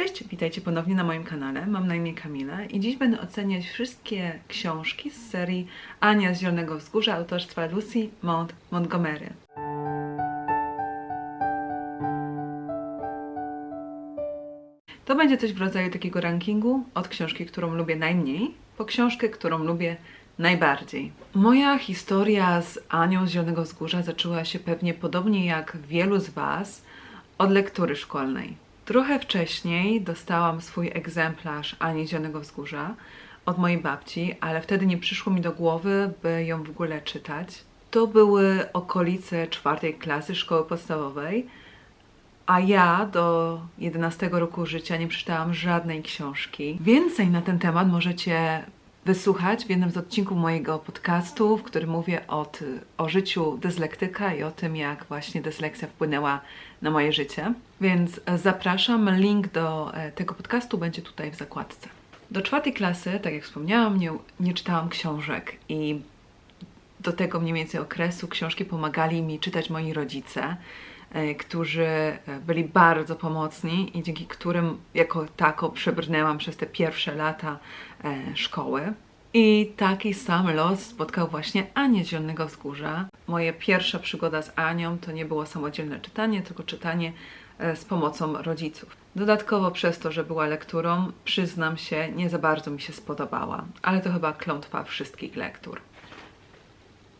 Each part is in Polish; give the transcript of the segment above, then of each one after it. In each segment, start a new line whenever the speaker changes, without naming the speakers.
Cześć, witajcie ponownie na moim kanale. Mam na imię Kamila i dziś będę oceniać wszystkie książki z serii Ania z Zielonego Wzgórza autorstwa Lucy Mount Montgomery. To będzie coś w rodzaju takiego rankingu od książki, którą lubię najmniej, po książkę, którą lubię najbardziej. Moja historia z Anią z Zielonego Wzgórza zaczęła się pewnie podobnie jak wielu z Was od lektury szkolnej. Trochę wcześniej dostałam swój egzemplarz Ani Zielonego Wzgórza od mojej babci, ale wtedy nie przyszło mi do głowy, by ją w ogóle czytać. To były okolice czwartej klasy szkoły podstawowej, a ja do 11 roku życia nie przeczytałam żadnej książki. Więcej na ten temat możecie wysłuchać w jednym z odcinków mojego podcastu, w którym mówię o, o życiu dyslektyka i o tym, jak właśnie dysleksja wpłynęła na moje życie. Więc zapraszam, link do e, tego podcastu będzie tutaj w zakładce. Do czwartej klasy, tak jak wspomniałam, nie, nie czytałam książek i do tego mniej więcej okresu książki pomagali mi czytać moi rodzice, e, którzy e, byli bardzo pomocni i dzięki którym jako tako przebrnęłam przez te pierwsze lata szkoły. I taki sam los spotkał właśnie Anię z Zielonego Wzgórza. Moja pierwsza przygoda z Anią to nie było samodzielne czytanie, tylko czytanie e, z pomocą rodziców. Dodatkowo przez to, że była lekturą, przyznam się, nie za bardzo mi się spodobała, ale to chyba klątwa wszystkich lektur.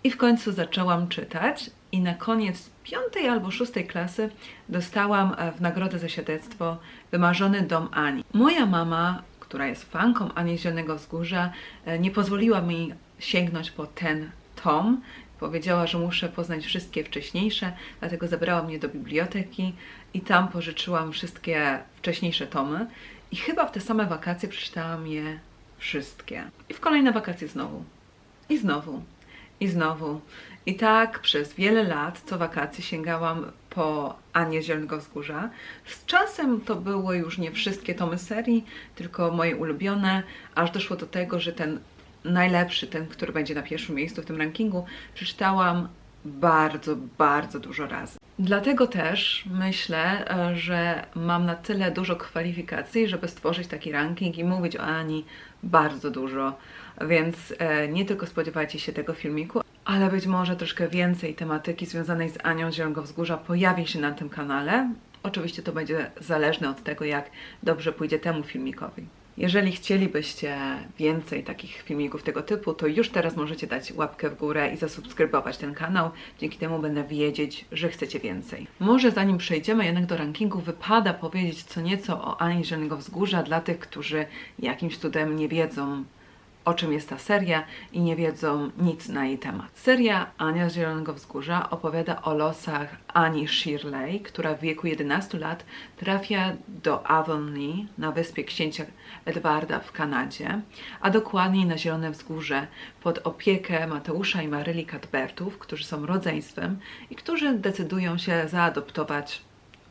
I w końcu zaczęłam czytać i na koniec piątej albo szóstej klasy dostałam e, w nagrodę za świadectwo Wymarzony Dom Ani. Moja mama, która jest fanką Ani Zielonego Wzgórza, e, nie pozwoliła mi sięgnąć po ten tom. Powiedziała, że muszę poznać wszystkie wcześniejsze, dlatego zabrała mnie do biblioteki i tam pożyczyłam wszystkie wcześniejsze tomy. I chyba w te same wakacje przeczytałam je wszystkie. I w kolejne wakacje znowu. I znowu. I znowu. I tak przez wiele lat, co wakacje sięgałam po Anię z Zielonego Wzgórza. Z czasem to były już nie wszystkie tomy serii, tylko moje ulubione, aż doszło do tego, że ten najlepszy, ten, który będzie na pierwszym miejscu w tym rankingu, przeczytałam bardzo, bardzo dużo razy. Dlatego też myślę, e, że mam na tyle dużo kwalifikacji, żeby stworzyć taki ranking i mówić o Ani bardzo dużo. Więc e, nie tylko spodziewajcie się tego filmiku, ale być może troszkę więcej tematyki związanej z Anią Zielonego Wzgórza pojawi się na tym kanale. Oczywiście to będzie zależne od tego, jak dobrze pójdzie temu filmikowi. Jeżeli chcielibyście więcej takich filmików tego typu, to już teraz możecie dać łapkę w górę i zasubskrybować ten kanał. Dzięki temu będę wiedzieć, że chcecie więcej. Może zanim przejdziemy jednak do rankingu, wypada powiedzieć co nieco o Ani Zielonego Wzgórza dla tych, którzy jakimś cudem nie wiedzą, o czym jest ta seria i nie wiedzą nic na jej temat. Seria Ania z Zielonego Wzgórza opowiada o losach Ani Shirley, która w wieku 11 lat trafia do Avonlea na wyspie księcia Edwarda w Kanadzie, a dokładniej na Zielone Wzgórze pod opiekę Mateusza i Maryli Cadbertów, którzy są rodzeństwem i którzy decydują się zaadoptować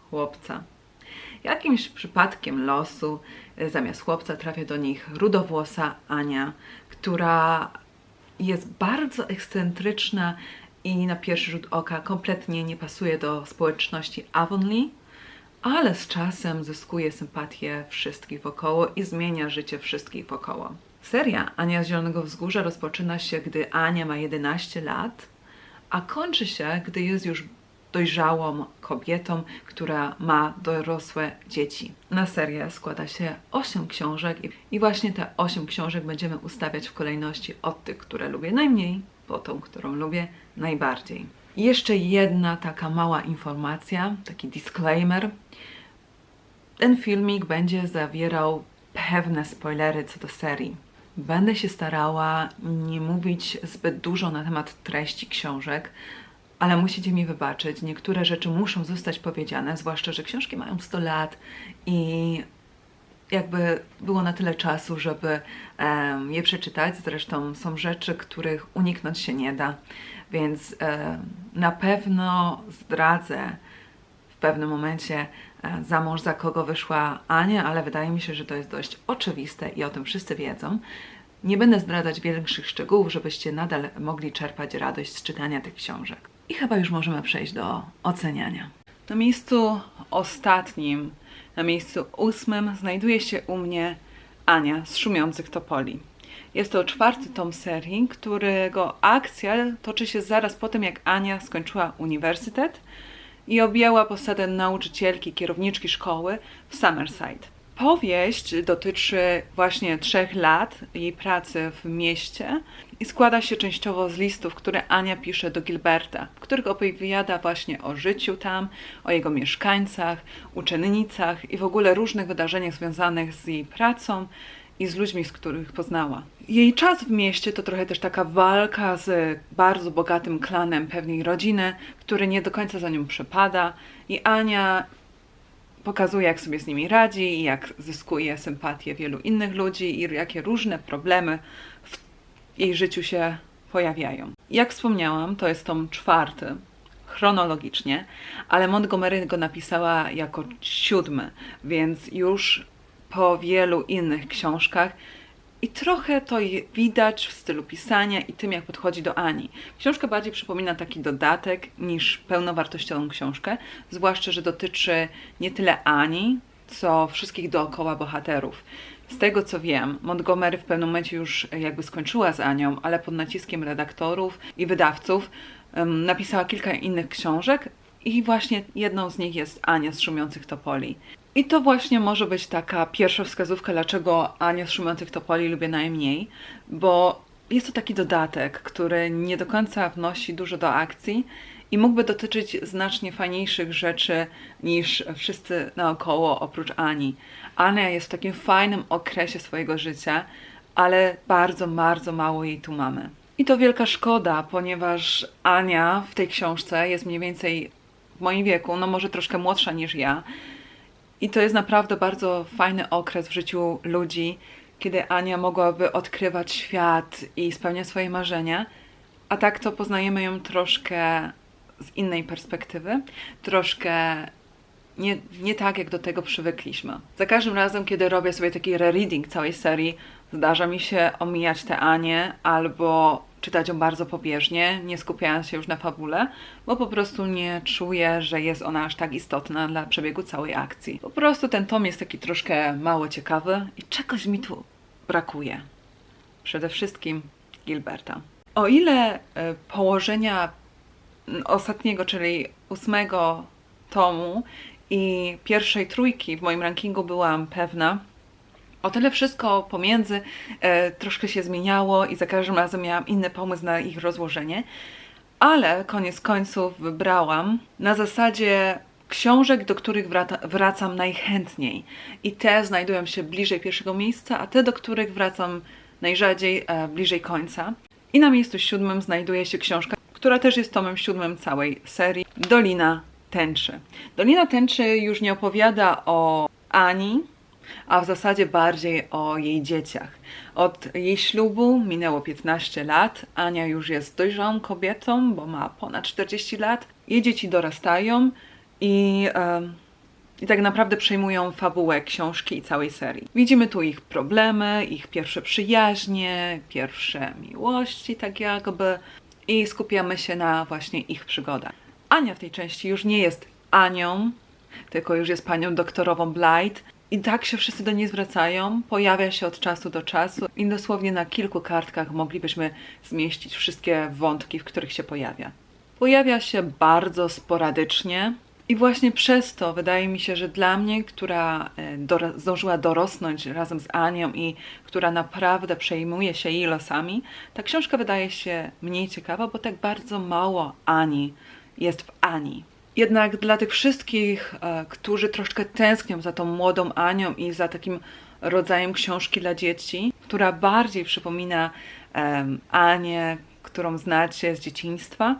chłopca. Jakimś przypadkiem losu e, zamiast chłopca trafia do nich rudowłosa Ania, która jest bardzo ekscentryczna i na pierwszy rzut oka kompletnie nie pasuje do społeczności Avonlea, ale z czasem zyskuje sympatię wszystkich wokoło i zmienia życie wszystkich wokoło. Seria Ania z Zielonego Wzgórza rozpoczyna się, gdy Ania ma 11 lat, a kończy się, gdy jest już dojrzałą kobietą, która ma dorosłe dzieci. Na serię składa się 8 książek i- właśnie te 8 książek będziemy ustawiać w kolejności od tych, które lubię najmniej, po tą, którą lubię najbardziej. I jeszcze jedna taka mała informacja, taki disclaimer. Ten filmik będzie zawierał pewne spoilery co do serii. Będę się starała nie mówić zbyt dużo na temat treści książek, ale musicie mi wybaczyć, niektóre rzeczy muszą zostać powiedziane, zwłaszcza, że książki mają 100 lat i jakby było na tyle czasu, żeby em, je przeczytać. Zresztą są rzeczy, których uniknąć się nie da, więc em, na pewno zdradzę w pewnym momencie e, za mąż, za kogo wyszła Ania, ale wydaje mi się, że to jest dość oczywiste i o tym wszyscy wiedzą. Nie będę zdradzać większych szczegółów, żebyście nadal mogli czerpać radość z czytania tych książek. I chyba już możemy przejść do oceniania. Na miejscu ostatnim Na miejscu ósmym znajduje się u mnie Ania z Szumiących Topoli. Jest to czwarty tom serii, którego akcja toczy się zaraz po tym, jak Ania skończyła uniwersytet i objęła posadę nauczycielki, kierowniczki szkoły w Summerside. Powieść dotyczy właśnie trzech lat jej pracy w mieście i składa się częściowo z listów, które Ania pisze do Gilberta, w których opowiada właśnie o życiu tam, o jego mieszkańcach, uczennicach i w ogóle różnych wydarzeniach związanych z jej pracą i z ludźmi, z których poznała. Jej czas w mieście to trochę też taka walka z bardzo bogatym klanem pewnej rodziny, który nie do końca za nią przepada i Ania pokazuje, jak sobie z nimi radzi, jak zyskuje sympatię wielu innych ludzi i jakie różne problemy w jej życiu się pojawiają. Jak wspomniałam, to jest tom czwarty, chronologicznie, ale Montgomery go napisała jako siódmy, więc już po wielu innych książkach i trochę to widać w stylu pisania i tym, jak podchodzi do Ani. Książka bardziej przypomina taki dodatek niż pełnowartościową książkę, zwłaszcza, że dotyczy nie tyle Ani, co wszystkich dookoła bohaterów. Z tego co wiem, Montgomery w pewnym momencie już jakby skończyła z Anią, ale pod naciskiem redaktorów i wydawców em, napisała kilka innych książek i właśnie jedną z nich jest Ania z Szumiących Topoli. I to właśnie może być taka pierwsza wskazówka, dlaczego Anię z Szumiących Topoli lubię najmniej, bo jest to taki dodatek, który nie do końca wnosi dużo do akcji i mógłby dotyczyć znacznie fajniejszych rzeczy niż wszyscy naokoło oprócz Ani. Ania jest w takim fajnym okresie swojego życia, ale bardzo, bardzo mało jej tu mamy. I to wielka szkoda, ponieważ Ania w tej książce jest mniej więcej w moim wieku, no może troszkę młodsza niż ja, i to jest naprawdę bardzo fajny okres w życiu ludzi, kiedy Ania mogłaby odkrywać świat i spełniać swoje marzenia, a tak to poznajemy ją troszkę z innej perspektywy, troszkę nie, nie tak, jak do tego przywykliśmy. Za każdym razem, kiedy robię sobie taki rereading całej serii, zdarza mi się omijać tę Anię albo czytać ją bardzo pobieżnie, nie skupiając się już na fabule, bo po prostu nie czuję, że jest ona aż tak istotna dla przebiegu całej akcji. Po prostu ten tom jest taki troszkę mało ciekawy i czegoś mi tu brakuje. Przede wszystkim Gilberta. O ile e, położenia ostatniego, czyli ósmego tomu i pierwszej trójki w moim rankingu byłam pewna, o tyle wszystko pomiędzy e, troszkę się zmieniało i za każdym razem miałam inny pomysł na ich rozłożenie, ale koniec końców wybrałam na zasadzie książek, do których wraca, wracam najchętniej. I te znajdują się bliżej pierwszego miejsca, a te, do których wracam najrzadziej, e, bliżej końca. I na miejscu siódmym znajduje się książka, która też jest tomem siódmym całej serii, Dolina Tęczy. Dolina Tęczy już nie opowiada o Ani, a w zasadzie bardziej o jej dzieciach. Od jej ślubu minęło 15 lat. Ania już jest dojrzałą kobietą, bo ma ponad 40 lat. Jej dzieci dorastają i, i tak naprawdę przejmują fabułę książki i całej serii. Widzimy tu ich problemy, ich pierwsze przyjaźnie, pierwsze miłości, tak jakby, i skupiamy się na właśnie ich przygodach. Ania w tej części już nie jest Anią, tylko już jest panią doktorową Blight. I tak się wszyscy do niej zwracają, pojawia się od czasu do czasu i dosłownie na kilku kartkach moglibyśmy zmieścić wszystkie wątki, w których się pojawia. Pojawia się bardzo sporadycznie i właśnie przez to wydaje mi się, że dla mnie, która e, dora- zdążyła dorosnąć razem z Anią i która naprawdę przejmuje się jej losami, ta książka wydaje się mniej ciekawa, bo tak bardzo mało Ani jest w Ani. Jednak dla tych wszystkich, e, którzy troszkę tęsknią za tą młodą Anią i za takim rodzajem książki dla dzieci, która bardziej przypomina em, Anię, którą znacie z dzieciństwa,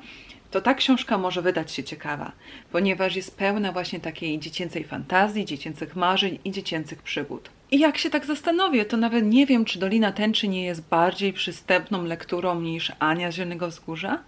to ta książka może wydać się ciekawa, ponieważ jest pełna właśnie takiej dziecięcej fantazji, dziecięcych marzeń i dziecięcych przygód. I jak się tak zastanowię, to nawet nie wiem, czy Dolina Tęczy nie jest bardziej przystępną lekturą niż Ania z Zielonego Wzgórza,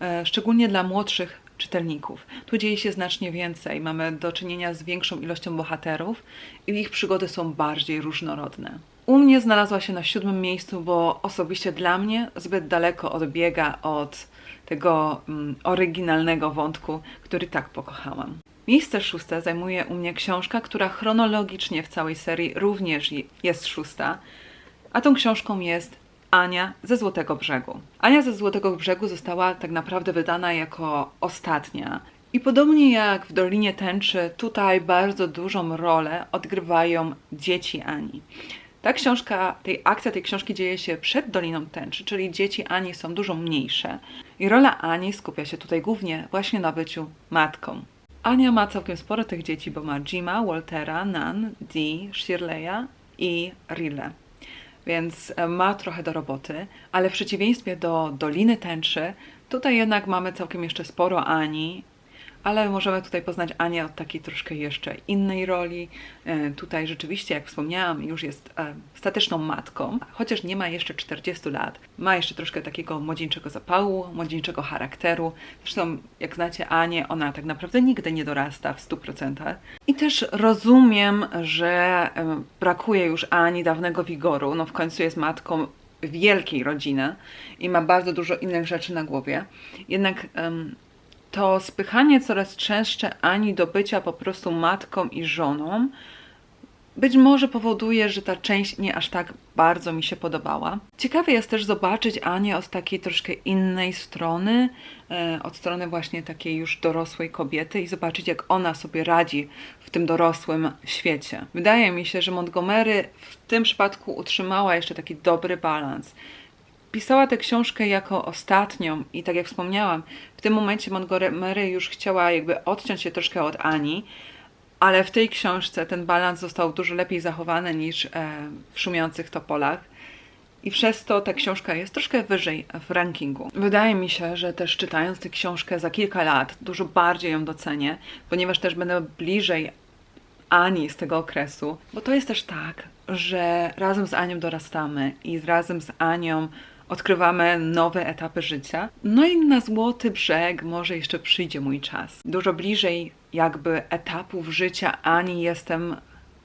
e, szczególnie dla młodszych czytelników. Tu dzieje się znacznie więcej, mamy do czynienia z większą ilością bohaterów i ich przygody są bardziej różnorodne. U mnie znalazła się na siódmym miejscu, bo osobiście dla mnie zbyt daleko odbiega od tego mm, oryginalnego wątku, który tak pokochałam. Miejsce szóste zajmuje u mnie książka, która chronologicznie w całej serii również je- jest szósta, a tą książką jest Ania ze Złotego Brzegu. Ania ze Złotego Brzegu została tak naprawdę wydana jako ostatnia. I podobnie jak w Dolinie Tęczy, tutaj bardzo dużą rolę odgrywają dzieci Ani. Ta książka, tej akcja tej książki dzieje się przed Doliną Tęczy, czyli dzieci Ani są dużo mniejsze. I rola Ani skupia się tutaj głównie właśnie na byciu matką. Ania ma całkiem sporo tych dzieci, bo ma Jima, Waltera, Nan, Dee, Shirley'a i Rille. Więc e, ma trochę do roboty, ale w przeciwieństwie do Doliny Tęczy, tutaj jednak mamy całkiem jeszcze sporo Ani, ale możemy tutaj poznać Anię od takiej troszkę jeszcze innej roli. E, Tutaj rzeczywiście, jak wspomniałam, już jest e, stateczną matką, chociaż nie ma jeszcze 40 lat. Ma jeszcze troszkę takiego młodzieńczego zapału, młodzieńczego charakteru. Zresztą, jak znacie Anię, ona tak naprawdę nigdy nie dorasta w 100%. I też rozumiem, że e, brakuje już Ani dawnego wigoru. No w końcu jest matką wielkiej rodziny i ma bardzo dużo innych rzeczy na głowie. Jednak em, to spychanie coraz częstsze Ani do bycia po prostu matką i żoną być może powoduje, że ta część nie aż tak bardzo mi się podobała. Ciekawe jest też zobaczyć Anię od takiej troszkę innej strony, e, od strony właśnie takiej już dorosłej kobiety i zobaczyć, jak ona sobie radzi w tym dorosłym świecie. Wydaje mi się, że Montgomery w tym przypadku utrzymała jeszcze taki dobry balans pisała tę książkę jako ostatnią i tak jak wspomniałam, w tym momencie Montgomery już chciała jakby odciąć się troszkę od Ani, ale w tej książce ten balans został dużo lepiej zachowany niż e, w Szumiących Topolach. I przez to ta książka jest troszkę wyżej w rankingu. Wydaje mi się, że też czytając tę książkę za kilka lat dużo bardziej ją docenię, ponieważ też będę bliżej Ani z tego okresu, bo to jest też tak, że razem z Anią dorastamy i razem z Anią odkrywamy nowe etapy życia. No i na Złoty Brzeg może jeszcze przyjdzie mój czas. Dużo bliżej jakby etapów życia Ani jestem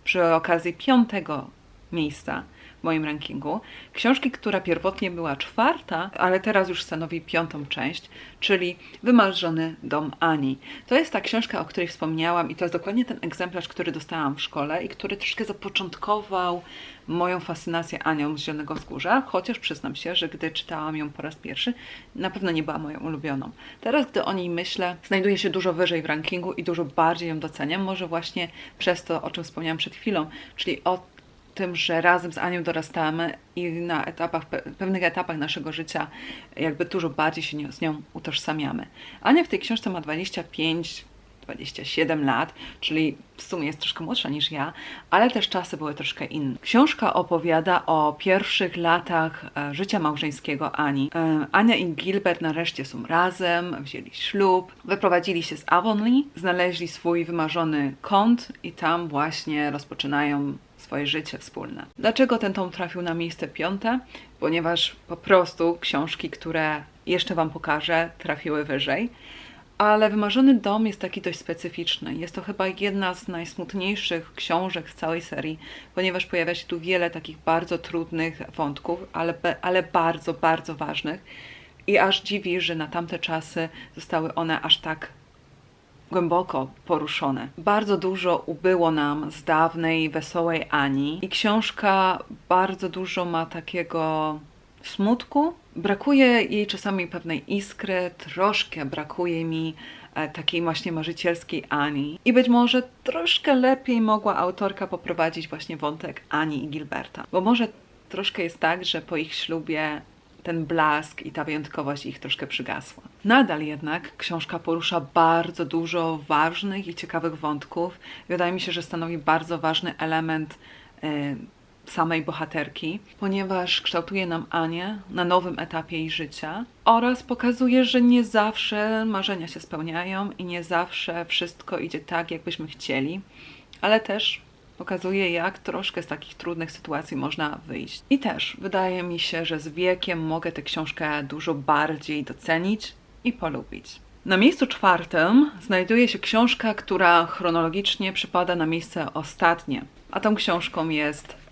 przy okazji piątego miejsca w moim rankingu. Książki, która pierwotnie była czwarta, ale teraz już stanowi piątą część, czyli Wymarzony dom Ani. To jest ta książka, o której wspomniałam i to jest dokładnie ten egzemplarz, który dostałam w szkole i który troszkę zapoczątkował moją fascynację Anią z Zielonego Wzgórza, chociaż przyznam się, że gdy czytałam ją po raz pierwszy, na pewno nie była moją ulubioną. Teraz, gdy o niej myślę, znajduje się dużo wyżej w rankingu i dużo bardziej ją doceniam, może właśnie przez to, o czym wspomniałam przed chwilą, czyli o tym, że razem z Anią dorastamy i na etapach, pe- pewnych etapach naszego życia jakby dużo bardziej się z nią utożsamiamy. Ania w tej książce ma 25 27 lat, czyli w sumie jest troszkę młodsza niż ja, ale też czasy były troszkę inne. Książka opowiada o pierwszych latach e, życia małżeńskiego Ani. E, Ania i Gilbert nareszcie są razem, wzięli ślub, wyprowadzili się z Avonlea, znaleźli swój wymarzony kąt i tam właśnie rozpoczynają swoje życie wspólne. Dlaczego ten tom trafił na miejsce piąte? Ponieważ po prostu książki, które jeszcze Wam pokażę, trafiły wyżej. Ale Wymarzony Dom jest taki dość specyficzny. Jest to chyba jedna z najsmutniejszych książek z całej serii, ponieważ pojawia się tu wiele takich bardzo trudnych wątków, ale, ale bardzo, bardzo ważnych. I aż dziwi, że na tamte czasy zostały one aż tak głęboko poruszone. Bardzo dużo ubyło nam z dawnej, wesołej Ani i książka bardzo dużo ma takiego smutku. Brakuje jej czasami pewnej iskry, troszkę brakuje mi e, takiej właśnie marzycielskiej Ani. I być może troszkę lepiej mogła autorka poprowadzić właśnie wątek Ani i Gilberta. Bo może troszkę jest tak, że po ich ślubie ten blask i ta wyjątkowość ich troszkę przygasła. Nadal jednak książka porusza bardzo dużo ważnych i ciekawych wątków. Wydaje mi się, że stanowi bardzo ważny element e, samej bohaterki, ponieważ kształtuje nam Anię na nowym etapie jej życia oraz pokazuje, że nie zawsze marzenia się spełniają i nie zawsze wszystko idzie tak, jakbyśmy chcieli, ale też pokazuje, jak troszkę z takich trudnych sytuacji można wyjść. I też wydaje mi się, że z wiekiem mogę tę książkę dużo bardziej docenić i polubić. Na miejscu czwartym znajduje się książka, która chronologicznie przypada na miejsce ostatnie, a tą książką jest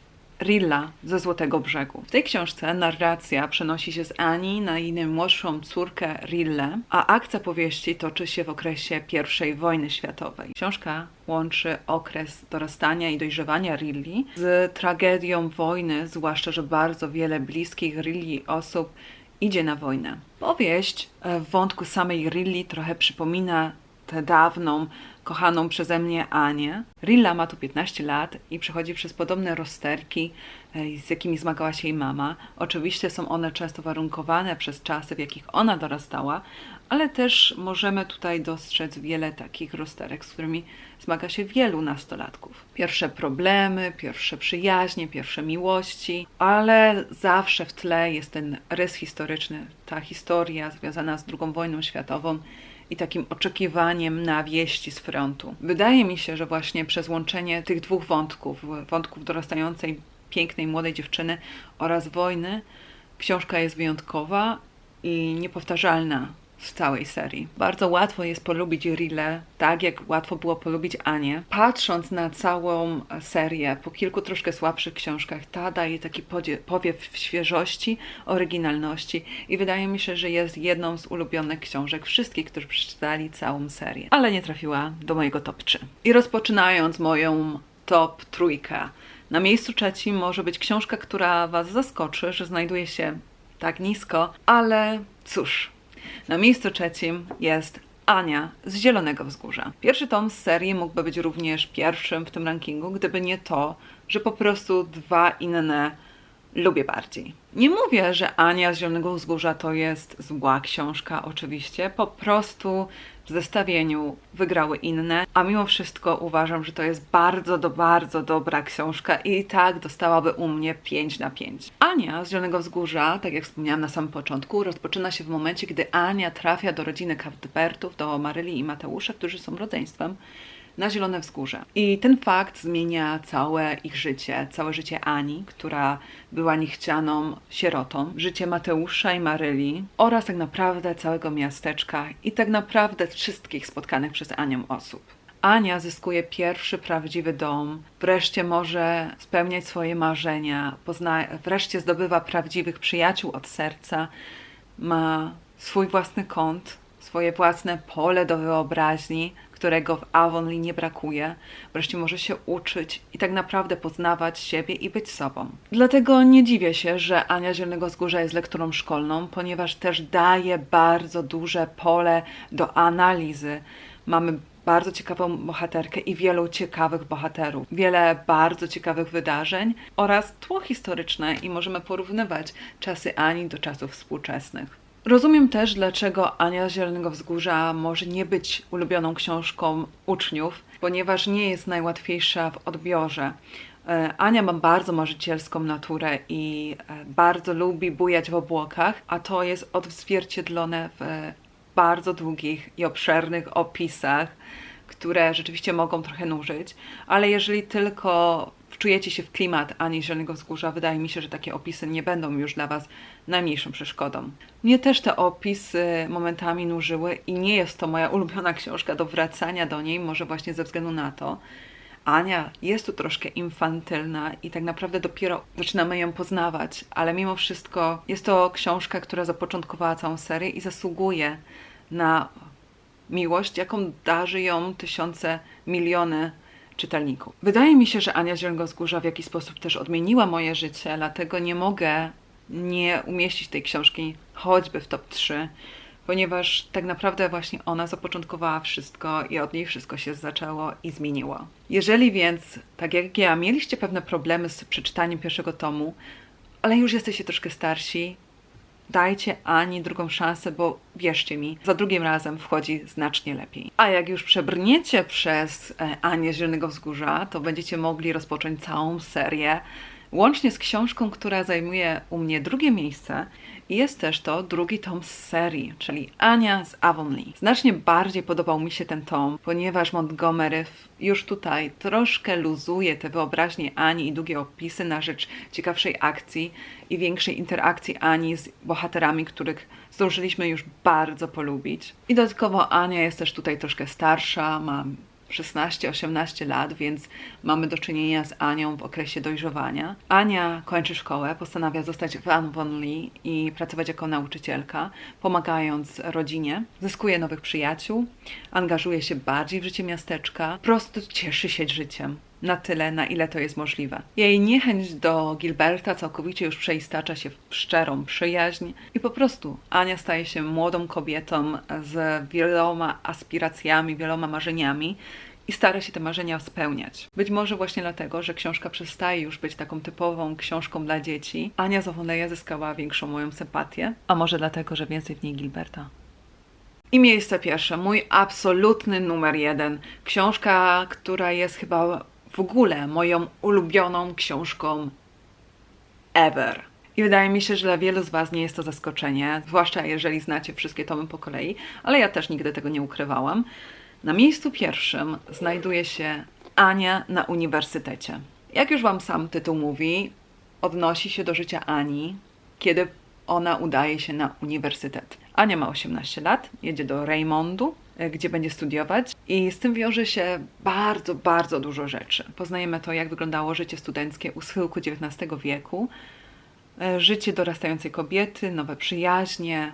Rilla ze Złotego Brzegu. W tej książce narracja przenosi się z Ani na jej najmłodszą córkę Rillę, a akcja powieści toczy się w okresie I wojny światowej. Książka łączy okres dorastania i dojrzewania Rilli z tragedią wojny, zwłaszcza, że bardzo wiele bliskich Rilli osób idzie na wojnę. Powieść e, w wątku samej Rilli trochę przypomina tę dawną, kochaną przeze mnie Anię. Rilla ma tu 15 lat i przechodzi przez podobne rozterki, e, z jakimi zmagała się jej mama. Oczywiście są one często warunkowane przez czasy, w jakich ona dorastała, ale też możemy tutaj dostrzec wiele takich rozterek, z którymi zmaga się wielu nastolatków. Pierwsze problemy, pierwsze przyjaźnie, pierwsze miłości, ale zawsze w tle jest ten rys historyczny, ta historia związana z II wojną światową i takim oczekiwaniem na wieści z frontu. Wydaje mi się, że właśnie przez łączenie tych dwóch wątków, wątków dorastającej pięknej młodej dziewczyny oraz wojny, książka jest wyjątkowa i niepowtarzalna w całej serii. Bardzo łatwo jest polubić Rille, tak jak łatwo było polubić Anię. Patrząc na całą serię, po kilku troszkę słabszych książkach, ta daje taki powiew świeżości, oryginalności i wydaje mi się, że jest jedną z ulubionych książek wszystkich, którzy przeczytali całą serię. Ale nie trafiła do mojego top 3. I rozpoczynając moją top trójkę. Na miejscu trzecim może być książka, która Was zaskoczy, że znajduje się tak nisko, ale cóż, na miejscu trzecim jest Ania z Zielonego Wzgórza. Pierwszy tom z serii mógłby być również pierwszym w tym rankingu, gdyby nie to, że po prostu dwa inne lubię bardziej. Nie mówię, że Ania z Zielonego Wzgórza to jest zła książka, oczywiście. Po prostu w zestawieniu wygrały inne, a mimo wszystko uważam, że to jest bardzo, do, bardzo dobra książka i tak dostałaby u mnie 5 na 5. Ania z Zielonego Wzgórza, tak jak wspomniałam na samym początku, rozpoczyna się w momencie, gdy Ania trafia do rodziny Cuthbertów, do Maryli i Mateusza, którzy są rodzeństwem na Zielone Wzgórze. I ten fakt zmienia całe ich życie, całe życie Ani, która była niechcianą sierotą, życie Mateusza i Maryli oraz tak naprawdę całego miasteczka i tak naprawdę wszystkich spotkanych przez Anię osób. Ania zyskuje pierwszy prawdziwy dom, wreszcie może spełniać swoje marzenia, pozna, wreszcie zdobywa prawdziwych przyjaciół od serca, ma swój własny kąt, swoje własne pole do wyobraźni, którego w Avonlea nie brakuje. Wreszcie może się uczyć i tak naprawdę poznawać siebie i być sobą. Dlatego nie dziwię się, że Ania Zielonego Wzgórza jest lekturą szkolną, ponieważ też daje bardzo duże pole do analizy. Mamy bardzo ciekawą bohaterkę i wielu ciekawych bohaterów, wiele bardzo ciekawych wydarzeń oraz tło historyczne i możemy porównywać czasy Ani do czasów współczesnych. Rozumiem też, dlaczego Ania z Zielonego Wzgórza może nie być ulubioną książką uczniów, ponieważ nie jest najłatwiejsza w odbiorze. E, Ania ma bardzo marzycielską naturę i e, bardzo lubi bujać w obłokach, a to jest odzwierciedlone w bardzo długich i obszernych opisach, które rzeczywiście mogą trochę nużyć, ale jeżeli tylko wczujecie się w klimat Ani Zielonego Wzgórza, wydaje mi się, że takie opisy nie będą już dla Was najmniejszą przeszkodą. Mnie też te opisy momentami nużyły i nie jest to moja ulubiona książka do wracania do niej, może właśnie ze względu na to. Ania jest tu troszkę infantylna i tak naprawdę dopiero zaczynamy ją poznawać, ale mimo wszystko jest to książka, która zapoczątkowała całą serię i zasługuje na miłość, jaką darzy ją tysiące, miliony czytelników. Wydaje mi się, że Ania Zielonogórza w jakiś sposób też odmieniła moje życie, dlatego nie mogę nie umieścić tej książki choćby w top 3, ponieważ tak naprawdę właśnie ona zapoczątkowała wszystko i od niej wszystko się zaczęło i zmieniło. Jeżeli więc, tak jak ja, mieliście pewne problemy z przeczytaniem pierwszego tomu, ale już jesteście troszkę starsi, dajcie Ani drugą szansę, bo wierzcie mi, za drugim razem wchodzi znacznie lepiej. A jak już przebrniecie przez e, Anię z Zielonego Wzgórza, to będziecie mogli rozpocząć całą serię łącznie z książką, która zajmuje u mnie drugie miejsce. Jest też to drugi tom z serii, czyli Ania z Avonlea. Znacznie bardziej podobał mi się ten tom, ponieważ Montgomery już tutaj troszkę luzuje te wyobraźnie Ani i długie opisy na rzecz ciekawszej akcji i większej interakcji Ani z bohaterami, których zdążyliśmy już bardzo polubić. I dodatkowo Ania jest też tutaj troszkę starsza, ma 16-18 lat, więc mamy do czynienia z Anią w okresie dojrzewania. Ania kończy szkołę, postanawia zostać w Avonlea i pracować jako nauczycielka, pomagając rodzinie. Zyskuje nowych przyjaciół, angażuje się bardziej w życie miasteczka, po prostu cieszy się życiem na tyle, na ile to jest możliwe. Jej niechęć do Gilberta całkowicie już przeistacza się w szczerą przyjaźń i po prostu Ania staje się młodą kobietą z wieloma aspiracjami, wieloma marzeniami i stara się te marzenia spełniać. Być może właśnie dlatego, że książka przestaje już być taką typową książką dla dzieci, Ania Zawoneja zyskała większą moją sympatię, a może dlatego, że więcej w niej Gilberta. I miejsce pierwsze, mój absolutny numer jeden. Książka, która jest chyba w ogóle moją ulubioną książką ever. I wydaje mi się, że dla wielu z Was nie jest to zaskoczenie, zwłaszcza jeżeli znacie wszystkie tomy po kolei, ale ja też nigdy tego nie ukrywałam. Na miejscu pierwszym znajduje się Ania na uniwersytecie. Jak już Wam sam tytuł mówi, odnosi się do życia Ani, kiedy ona udaje się na uniwersytet. Ania ma 18 lat, jedzie do Raymondu, gdzie będzie studiować i z tym wiąże się bardzo, bardzo dużo rzeczy. Poznajemy to, jak wyglądało życie studenckie u schyłku XIX wieku, e, życie dorastającej kobiety, nowe przyjaźnie,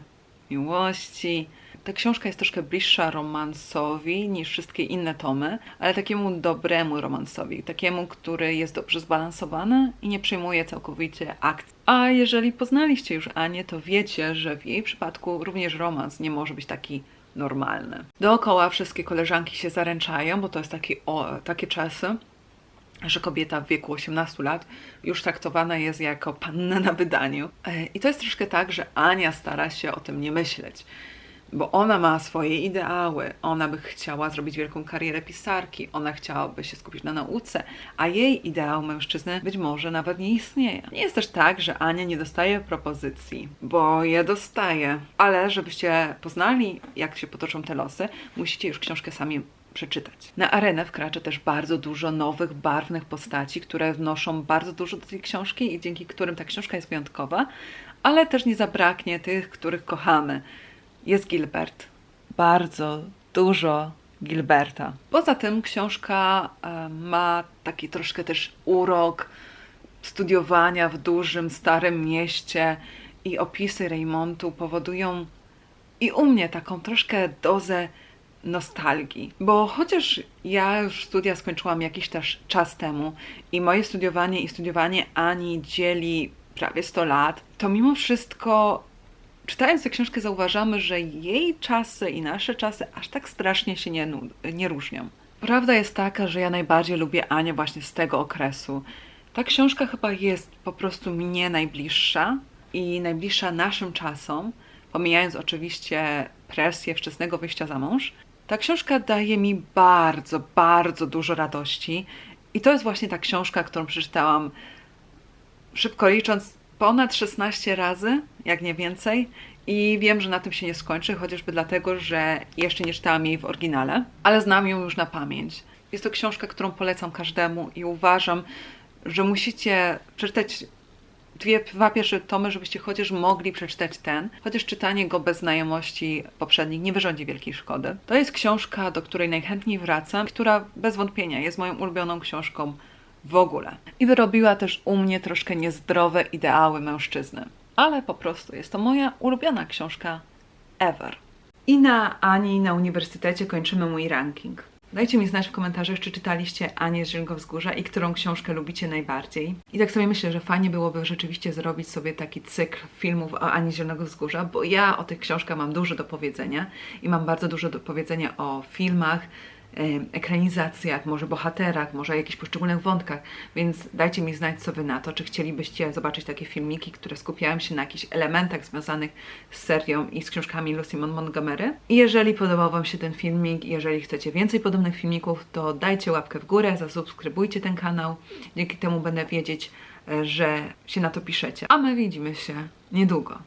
miłości. Ta książka jest troszkę bliższa romansowi niż wszystkie inne tomy, ale takiemu dobremu romansowi, takiemu, który jest dobrze zbalansowany i nie przyjmuje całkowicie akcji. A jeżeli poznaliście już Anię, to wiecie, że w jej przypadku również romans nie może być taki normalny. Dookoła wszystkie koleżanki się zaręczają, bo to jest taki, o, takie czasy, że kobieta w wieku 18 lat już traktowana jest jako panna na wydaniu. E, I to jest troszkę tak, że Ania stara się o tym nie myśleć, bo ona ma swoje ideały. Ona by chciała zrobić wielką karierę pisarki, ona chciałaby się skupić na nauce, a jej ideał mężczyzny być może nawet nie istnieje. Nie jest też tak, że Ania nie dostaje propozycji, bo je dostaje, ale żebyście poznali, jak się potoczą te losy, musicie już książkę sami przeczytać. Na arenę wkracza też bardzo dużo nowych, barwnych postaci, które wnoszą bardzo dużo do tej książki i dzięki którym ta książka jest wyjątkowa, ale też nie zabraknie tych, których kochamy. Jest Gilbert. Bardzo dużo Gilberta. Poza tym książka e, ma taki troszkę też urok studiowania w dużym, starym mieście i opisy Raymontu powodują i u mnie taką troszkę dozę nostalgii. Bo chociaż ja już studia skończyłam jakiś też czas temu i moje studiowanie i studiowanie Ani dzieli prawie 100 lat, to mimo wszystko czytając tę książkę zauważamy, że jej czasy i nasze czasy aż tak strasznie się nie, nie różnią. Prawda jest taka, że ja najbardziej lubię Anię właśnie z tego okresu. Ta książka chyba jest po prostu mnie najbliższa i najbliższa naszym czasom, pomijając oczywiście presję wczesnego wyjścia za mąż. Ta książka daje mi bardzo, bardzo dużo radości i to jest właśnie ta książka, którą przeczytałam szybko licząc ponad 16 razy, jak nie więcej. I wiem, że na tym się nie skończy, chociażby dlatego, że jeszcze nie czytałam jej w oryginale, ale znam ją już na pamięć. Jest to książka, którą polecam każdemu i uważam, że musicie przeczytać dwie, dwa pierwsze tomy, żebyście chociaż mogli przeczytać ten, chociaż czytanie go bez znajomości poprzednich nie wyrządzi wielkiej szkody. To jest książka, do której najchętniej wracam, która bez wątpienia jest moją ulubioną książką w ogóle. I wyrobiła też u mnie troszkę niezdrowe ideały mężczyzny. Ale po prostu jest to moja ulubiona książka ever. I na Ani na uniwersytecie kończymy mój ranking. Dajcie mi znać w komentarzach, czy czytaliście Anię z Zielnego Wzgórza i którą książkę lubicie najbardziej. I tak sobie myślę, że fajnie byłoby rzeczywiście zrobić sobie taki cykl filmów o Ani z Zielonego Wzgórza, bo ja o tych książkach mam dużo do powiedzenia i mam bardzo dużo do powiedzenia o filmach, ekranizacjach, może bohaterach, może jakichś poszczególnych wątkach, więc dajcie mi znać, co Wy na to, czy chcielibyście zobaczyć takie filmiki, które skupiają się na jakichś elementach związanych z serią i z książkami Lucy Mon Montgomery. I jeżeli podobał Wam się ten filmik, jeżeli chcecie więcej podobnych filmików, to dajcie łapkę w górę, zasubskrybujcie ten kanał, dzięki temu będę wiedzieć, e, że się na to piszecie. A my widzimy się niedługo.